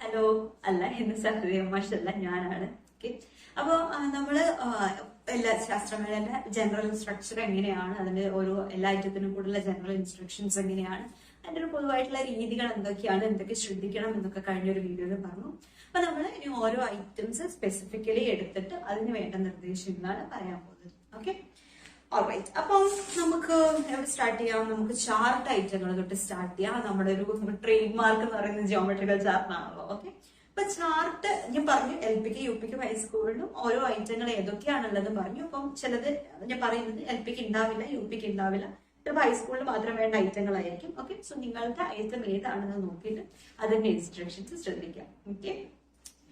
Hello അല്ല ഇന്ന് സഹൃദയ മാഷല്ല ഞാനാണ്. ഓക്കെ അപ്പൊ നമ്മൾ എല്ലാ ശാസ്ത്രമേളന്റെ ജനറൽ സ്ട്രക്ചർ എങ്ങനെയാണ്? അതിന്റെ ഓരോ എല്ലാ ഐറ്റത്തിനും കൂടുതലുള്ള ജനറൽ ഇൻസ്ട്രക്ഷൻസ് എങ്ങനെയാണ്? അതിന്റെ ഒരു പൊതുവായിട്ടുള്ള രീതികൾ എന്തൊക്കെയാണ്? എന്തൊക്കെ ശ്രദ്ധിക്കണം എന്നൊക്കെ കഴിഞ്ഞ ഒരു വീഡിയോയിൽ പറഞ്ഞു. അപ്പൊ നമ്മൾ ഇനി ഓരോ ഐറ്റംസ് സ്പെസിഫിക്കലി എടുത്തിട്ട് അതിന് വേണ്ട നിർദ്ദേശങ്ങളാണ് പറയാൻ പോകുന്നത്. ഓക്കെ ഓൾറൈറ്റ് അപ്പം നമുക്ക് എവിടെ സ്റ്റാർട്ട് ചെയ്യാം? നമുക്ക് ചാർട്ട് ഐറ്റങ്ങൾ തൊട്ട് സ്റ്റാർട്ട് ചെയ്യാം. നമ്മുടെ ഒരു ട്രേഡ് മാർക്ക് എന്ന് പറയുന്നത് ജിയോമെട്രിക്കൽ ചാർട്ടാണല്ലോ ഓക്കെ അപ്പൊ ചാർട്ട് ഞാൻ പറഞ്ഞു എൽ പിക്ക് യു പിക്കും ഹൈസ്കൂളിലും ഓരോ ഐറ്റങ്ങൾ ഏതൊക്കെയാണുള്ളത് പറഞ്ഞു. അപ്പം ചിലത് ഞാൻ പറയുന്നത് എൽ പിക്ക് ഉണ്ടാവില്ല യു പിക്ക് ഉണ്ടാവില്ല ചിലപ്പോൾ ഹൈസ്കൂളിൽ മാത്രം വേണ്ട ഐറ്റങ്ങൾ ആയിരിക്കും. ഓക്കെ സോ നിങ്ങളുടെ ഐറ്റം ഏതാണെന്ന് നോക്കിയിട്ട് അതിന്റെ ഇൻസ്ട്രക്ഷൻസ് ശ്രദ്ധിക്കാം. ഓക്കെ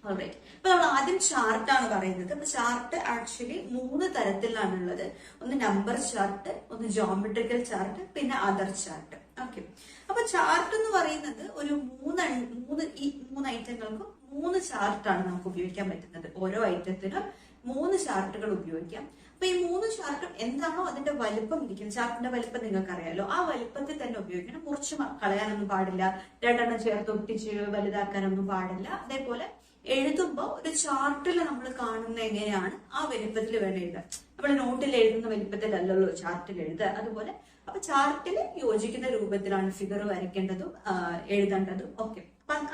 അപ്പൊ നമ്മൾ ആദ്യം ചാർട്ട് ആണ് പറയുന്നത്. അപ്പൊ ചാർട്ട് ആക്ച്വലി മൂന്ന് തരത്തിലാണുള്ളത്. ഒന്ന് നമ്പർ ചാർട്ട് ഒന്ന് ജോമെട്രിക്കൽ ചാർട്ട് പിന്നെ അതർ ചാർട്ട് ഓക്കെ അപ്പൊ ചാർട്ട് എന്ന് പറയുന്നത് ഒരു മൂന്ന് മൂന്ന് ഈ മൂന്ന് ഐറ്റങ്ങൾക്കും മൂന്ന് ചാർട്ടാണ് നമുക്ക് ഉപയോഗിക്കാൻ പറ്റുന്നത്. ഓരോ ഐറ്റത്തിനും മൂന്ന് ചാർട്ടുകൾ ഉപയോഗിക്കാം. അപ്പൊ ഈ മൂന്ന് ചാർട്ടും എന്താണോ അതിന്റെ വലുപ്പം ഇരിക്കുന്നത്. ചാർട്ടിന്റെ വലുപ്പം നിങ്ങൾക്ക് അറിയാലോ ആ വലിപ്പത്തിൽ തന്നെ ഉപയോഗിക്കണം. മുറിച്ച് കളയാനൊന്നും പാടില്ല. രണ്ടെണ്ണം ചേർത്ത് ഒട്ടിച്ച് വലുതാക്കാനൊന്നും പാടില്ല. അതേപോലെ എഴുതുമ്പോ ഒരു ചാർട്ടിൽ നമ്മൾ കാണുന്ന എങ്ങനെയാണ്? ആ വലിപ്പത്തിൽ വേണം എഴുതാൻ. നമ്മൾ നോട്ടിൽ എഴുതുന്ന വലിപ്പത്തിലല്ലല്ലോ ചാർട്ടിൽ എഴുതുക. അതുപോലെ അപ്പൊ ചാർട്ടിൽ യോജിക്കുന്ന രൂപത്തിലാണ് ഫിഗർ വരയ്ക്കേണ്ടതും എഴുതേണ്ടതും ഒക്കെ.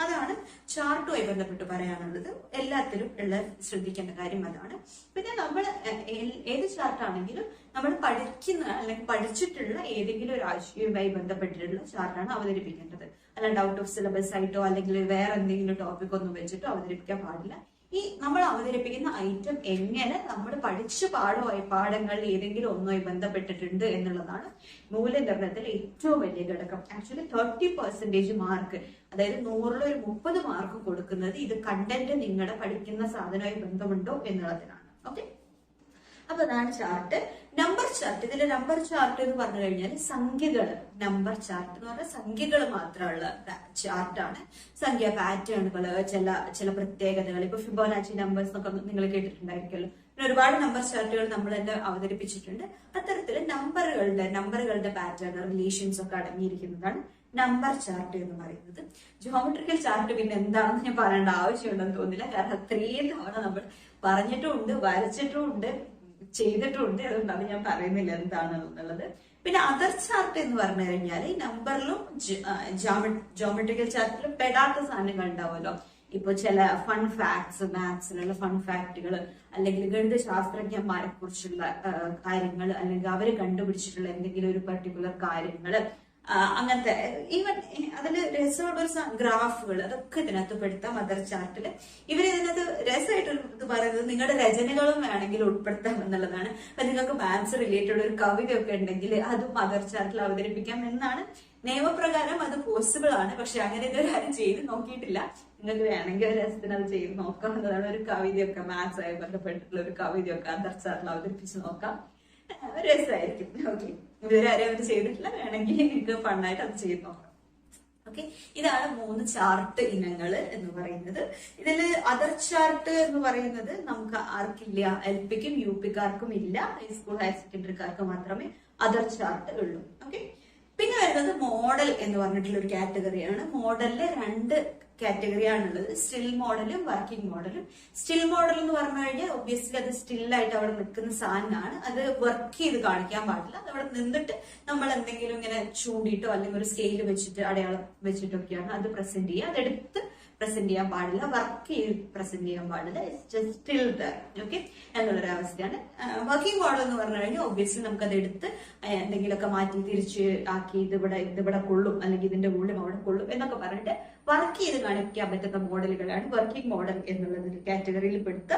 അതാണ് ചാർട്ടുമായി ബന്ധപ്പെട്ട് പറയാനുള്ളത്. എല്ലാത്തിലും ഉള്ള ശ്രദ്ധിക്കേണ്ട കാര്യം അതാണ്. പിന്നെ നമ്മൾ ഏത് ചാർട്ടാണെങ്കിലും നമ്മൾ പഠിക്കുന്ന അല്ലെങ്കിൽ പഠിച്ചിട്ടുള്ള ഏതെങ്കിലും ഒരു ആശയവുമായി ബന്ധപ്പെട്ടിട്ടുള്ള ചാർട്ടാണ് അവതരിപ്പിക്കേണ്ടത്. അല്ലാണ്ട് ഔട്ട് ഓഫ് സിലബസ് ആയിട്ടോ അല്ലെങ്കിൽ വേറെ എന്തെങ്കിലും ടോപ്പിക് ഒന്നും വെച്ചിട്ടോ അവതരിപ്പിക്കാൻ പാടില്ല. ഈ നമ്മൾ അവതരിപ്പിക്കുന്ന ഐറ്റം എങ്ങനെ നമ്മൾ പഠിച്ച പാഠമായി പാഠങ്ങളിൽ ഏതെങ്കിലും ഒന്നുമായി ബന്ധപ്പെട്ടിട്ടുണ്ട് എന്നുള്ളതാണ് മൂല്യനിർണയത്തിലെ ഏറ്റവും വലിയ ഘടകം. ആക്ച്വലി തേർട്ടി പെർസെന്റേജ് മാർക്ക് അതായത് നൂറിൽ ഒരു മുപ്പത് മാർക്ക് കൊടുക്കുന്നത് ഇത് കണ്ടന്റ് നിങ്ങളുടെ പഠിക്കുന്ന സാധനവുമായി ബന്ധമുണ്ടോ എന്നുള്ളതിനാണ്. ഓക്കെ അപ്പൊ അതാണ് ചാർട്ട് നമ്പർ ചാർട്ട് ഇതിലെ നമ്പർ ചാർട്ട് എന്ന് പറഞ്ഞു കഴിഞ്ഞാൽ സംഖ്യകൾ നമ്പർ ചാർട്ട് എന്ന് പറഞ്ഞാൽ സംഖ്യകൾ മാത്രമുള്ള ചാർട്ടാണ് സംഖ്യ പാറ്റേണുകൾ ചില ചില പ്രത്യേകതകൾ. ഇപ്പൊ ഫിബോനാച്ചി നമ്പേഴ്സ് എന്നൊക്കെ നിങ്ങൾ കേട്ടിട്ടുണ്ടായിരിക്കുമല്ലോ. പിന്നെ ഒരുപാട് നമ്പർ ചാർട്ടുകൾ നമ്മൾ തന്നെ അവതരിപ്പിച്ചിട്ടുണ്ട്. അത്തരത്തിൽ നമ്പറുകളുടെ നമ്പറുകളുടെ പാറ്റേൺ റിലേഷൻസ് ഒക്കെ അടങ്ങിയിരിക്കുന്നതാണ് നമ്പർ ചാർട്ട് എന്ന് പറയുന്നത്. ജോമെട്രിക്കൽ ചാർട്ട് പിന്നെ എന്താണെന്ന് ഞാൻ പറയേണ്ട ആവശ്യമുണ്ടെന്ന് തോന്നില്ല കാരണം അത്രയും തവണ നമ്മൾ പറഞ്ഞിട്ടുമുണ്ട് വരച്ചിട്ടുമുണ്ട് ചെയ്തിട്ടുണ്ട്. അതുകൊണ്ടാണ് ഞാൻ പറയുന്നില്ല എന്താണ് എന്നുള്ളത്. പിന്നെ അതർ ചാർട്ട് എന്ന് പറഞ്ഞു കഴിഞ്ഞാൽ നമ്പറിലും ജോമെട്രിക്കൽ ചാർട്ടിലും പെടാത്ത സാധനങ്ങൾ ഉണ്ടാവുമല്ലോ. ഇപ്പൊ ചില ഫൺ ഫാക്ട്സ് മാത്സിലുള്ള ഫൺ ഫാക്ടുകൾ അല്ലെങ്കിൽ ഗണിത ശാസ്ത്രജ്ഞന്മാരെ കുറിച്ചുള്ള കാര്യങ്ങൾ അല്ലെങ്കിൽ അവർ കണ്ടുപിടിച്ചിട്ടുള്ള എന്തെങ്കിലും ഒരു പർട്ടിക്കുലർ കാര്യങ്ങൾ അങ്ങനത്തെ ഈവൻ അതിൽ രസമുള്ള ഗ്രാഫുകൾ അതൊക്കെ ഇതിനകത്ത് പെടുത്താം മദർ ചാർട്ടിൽ ഇവർ ഇതിനകത്ത് രസമായിട്ട് ഇത് പറയുന്നത് നിങ്ങളുടെ രചനകളും വേണമെങ്കിൽ ഉൾപ്പെടുത്താം എന്നുള്ളതാണ്. അപ്പൊ നിങ്ങൾക്ക് മാത്സ് റിലേറ്റഡ് ഒരു കവിതയൊക്കെ ഉണ്ടെങ്കിൽ അത് മദർ ചാർട്ടിൽ അവതരിപ്പിക്കാം എന്നാണ് നിയമപ്രകാരം അത് പോസിബിൾ ആണ്. പക്ഷെ അങ്ങനെ ഇതുവരെ ആരും ചെയ്ത് നോക്കിയിട്ടില്ല. നിങ്ങൾക്ക് വേണമെങ്കിൽ ഒരു രസത്തിന് അത് ചെയ്ത് നോക്കാം എന്നതാണ് ഒരു കവിതയൊക്കെ മാത്സ് ആയി ബന്ധപ്പെട്ടിട്ടുള്ള ഒരു കവിതയൊക്കെ അതർ ചാർട്ടിൽ അവതരിപ്പിച്ച് നോക്കാം. ഫണ്ണായിട്ട് അത് ഇതാണ് മൂന്ന് ചാർട്ട് ഇനങ്ങൾ എന്ന് പറയുന്നത്. ഇതിൽ അതർ ചാർട്ട് എന്ന് പറയുന്നത് നമുക്ക് ആർക്കില്ല എൽ പിക്കും യു പിക്കാർക്കും ഇല്ല. ഹൈസ്കൂൾ ഹയർ സെക്കൻഡറിക്കാർക്ക് മാത്രമേ അതർ ചാർട്ട് ഉള്ളൂ. ഓക്കെ പിന്നെ വരുന്നത് മോഡൽ എന്ന് പറഞ്ഞിട്ടുള്ള ഒരു കാറ്റഗറിയാണ് മോഡലിൽ രണ്ട് കാറ്റഗറിയാണുള്ളത് സ്റ്റിൽ മോഡലും വർക്കിംഗ് മോഡലും സ്റ്റിൽ മോഡൽ എന്ന് പറഞ്ഞു കഴിഞ്ഞാൽ ഒബ്വിയസ്ലി അത് സ്റ്റില്ലായിട്ട് അവിടെ നിൽക്കുന്ന സാധനമാണ്. അത് വർക്ക് ചെയ്ത് കാണിക്കാൻ പാടില്ല. അത് അവിടെ നിന്നിട്ട് നമ്മൾ എന്തെങ്കിലും ഇങ്ങനെ ചൂടിയിട്ടോ അല്ലെങ്കിൽ ഒരു സ്കെയിൽ വെച്ചിട്ട് അടയാളം വെച്ചിട്ടൊക്കെയാണ് അത് പ്രസന്റ് ചെയ്യുക. അതെടുത്ത് പ്രസന്റ് ചെയ്യാൻ പാടില്ല വർക്ക് ചെയ്ത് പ്രസന്റ് ചെയ്യാൻ പാടില്ല. സ്റ്റിൽ ദർ ഓക്കെ എന്നുള്ളൊരു അവസ്ഥയാണ് വർക്കിംഗ് മോഡൽ എന്ന് പറഞ്ഞു കഴിഞ്ഞാൽ ഒബ്വിയസ്ലി നമുക്ക് അത് എടുത്ത് എന്തെങ്കിലുമൊക്കെ മാറ്റി തിരിച്ച് ആക്കി ഇതിവിടെ ഇതിവിടെ കൊള്ളും അല്ലെങ്കിൽ ഇതിന്റെ ഉള്ളിൽ അവിടെ കൊള്ളും എന്നൊക്കെ പറഞ്ഞിട്ട് വർക്ക് ചെയ്ത് കാണിക്കാൻ പറ്റുന്ന മോഡലുകളാണ് വർക്കിംഗ് മോഡൽ എന്നുള്ളത്. കാറ്റഗറിയിൽ പെടുത്ത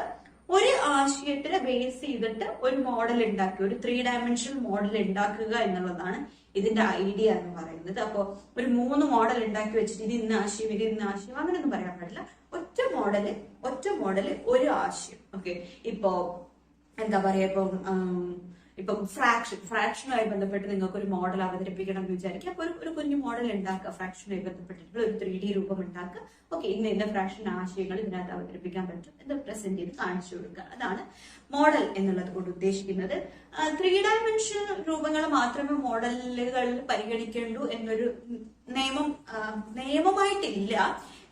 ഒരു ആശയത്തിനെ ബേസ് ചെയ്തിട്ട് ഒരു മോഡൽ ഉണ്ടാക്കുക ഒരു ത്രീ ഡയമെൻഷണൽ മോഡൽ ഉണ്ടാക്കുക എന്നുള്ളതാണ് ഇതിന്റെ ഐഡിയ എന്ന് പറയുന്നത്. അപ്പോ ഒരു മൂന്ന് മോഡൽ ഉണ്ടാക്കി വെച്ചിട്ട് ഇത് ഇന്ന ആശയം ഇത് ഇന്ന ആശയം അങ്ങനെയൊന്നും പറയാൻ പാടില്ല. ഒറ്റ മോഡൽ ഒറ്റ മോഡൽ ഒരു ആശയം. ഓക്കെ ഇപ്പോ എന്താ പറയാ ഇപ്പം ഇപ്പൊ ഫ്രാക്ഷൻ ഫ്രാക്ഷനുമായി ബന്ധപ്പെട്ട് നിങ്ങൾക്ക് ഒരു മോഡൽ അവതരിപ്പിക്കണം എന്ന് വിചാരിക്കുക. അപ്പൊ ഒരു കുഞ്ഞു മോഡൽ ഉണ്ടാക്കുക ഫ്രാക്ഷനുമായി ബന്ധപ്പെട്ടിട്ടുള്ള ഒരു ത്രീ രൂപം ഉണ്ടാക്കുക. ഓക്കെ ഇന്ന് ഇന്ന ഫ്രാക്ഷൻ ആശയങ്ങൾ ഇതിനകത്ത് അവതരിപ്പിക്കാൻ പറ്റും. ഇത് പ്രസന്റ് ചെയ്ത് കാണിച്ചു കൊടുക്കുക. അതാണ് മോഡൽ എന്നുള്ളത് കൊണ്ട് ഉദ്ദേശിക്കുന്നത്. ത്രീ ഡയമെൻഷൻ രൂപങ്ങൾ മാത്രമേ മോഡലുകളിൽ പരിഗണിക്കേണ്ടൂ എന്നൊരു നിയമം നിയമമായിട്ടില്ല.